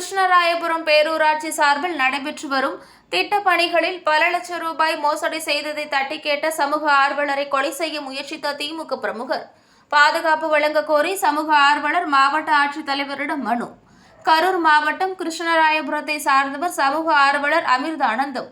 கிருஷ்ணராயபுரம் பேரூராட்சி சார்பில் நடைபெற்று வரும் திட்டப் பணிகளில் பல லட்சம் ரூபாய் மோசடி செய்ததை தட்டி கேட்ட சமூக ஆர்வலரை கொலை செய்ய முயற்சித்த திமுக பிரமுகர். பாதுகாப்பு வழங்க கோரி சமூக ஆர்வலர் மாவட்ட ஆட்சித்தலைவரிடம் மனு. கரூர் மாவட்டம் கிருஷ்ணராயபுரத்தை சார்ந்தவர் சமூக ஆர்வலர் அமிர்தானந்தம்.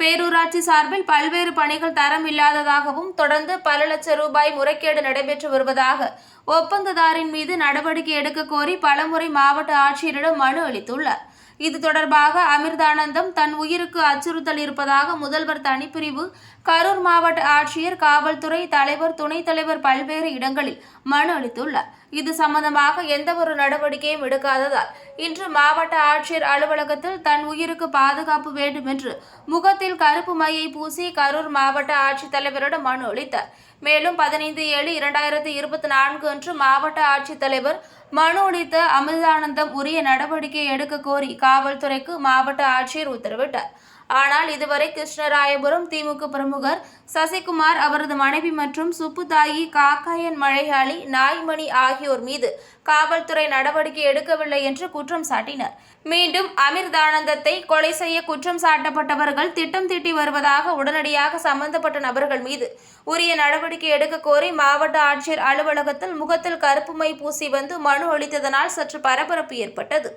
பேரூராட்சி சார்பில் பல்வேறு பணிகள் தரம் இல்லாததாகவும் தொடர்ந்து பல லட்சம் ரூபாய் முறைகேடு நடைபெற்று வருவதாக ஒப்பந்ததாரின் மீது நடவடிக்கை எடுக்க கோரி பலமுறை மாவட்ட ஆட்சியரிடம் மனு அளித்துள்ளார். இது தொடர்பாக அமிர்தானந்தம் தன் உயிருக்கு அச்சுறுத்தல் இருப்பதாக முதல்வர் தனிப்பிரிவு கரூர் மாவட்ட ஆட்சியர் காவல்துறை தலைவர் துணைத் தலைவர் பல்வேறு இடங்களில் மனு அளித்துள்ளார். இது சம்பந்தமாக எந்த ஒரு நடவடிக்கையும் எடுக்காததால் இன்று மாவட்ட ஆட்சியர் அலுவலகத்தில் தன் உயிருக்கு பாதுகாப்பு வேண்டும் என்று முகத்தில் கருப்பு மையை பூசி கரூர் மாவட்ட ஆட்சித்தலைவரிடம் மனு அளித்தார். மேலும் பதினைந்து ஏழு இரண்டாயிரத்தி இருபத்தி நான்கு அன்று மாவட்ட ஆட்சித்தலைவர் மனு அளித்த அமிர்தானந்தம் உரிய நடவடிக்கை எடுக்க கோரி காவல்துறைக்கு மாவட்ட ஆட்சியர் உத்தரவிட்டார். ஆனால் இதுவரை கிருஷ்ணராயபுரம் திமுக பிரமுகர் சசிகுமார் அவரது மனைவி மற்றும் சுப்புதாயி காக்காயன் மழையாளி நாய்மணி ஆகியோர் மீது காவல்துறை நடவடிக்கை எடுக்கவில்லை என்று குற்றம் சாட்டினர். மீண்டும் அமிர்தானந்தத்தை கொலை செய்ய குற்றம் சாட்டப்பட்டவர்கள் திட்டம் தீட்டி வருவதாக உடனடியாக சம்பந்தப்பட்ட நபர்கள் மீது உரிய நடவடிக்கை எடுக்க கோரி மாவட்ட ஆட்சியர் அலுவலகத்தில் முகத்தில் கருப்பு மை பூசி வந்து மனு அளித்ததனால் சற்று பரபரப்பு ஏற்பட்டது.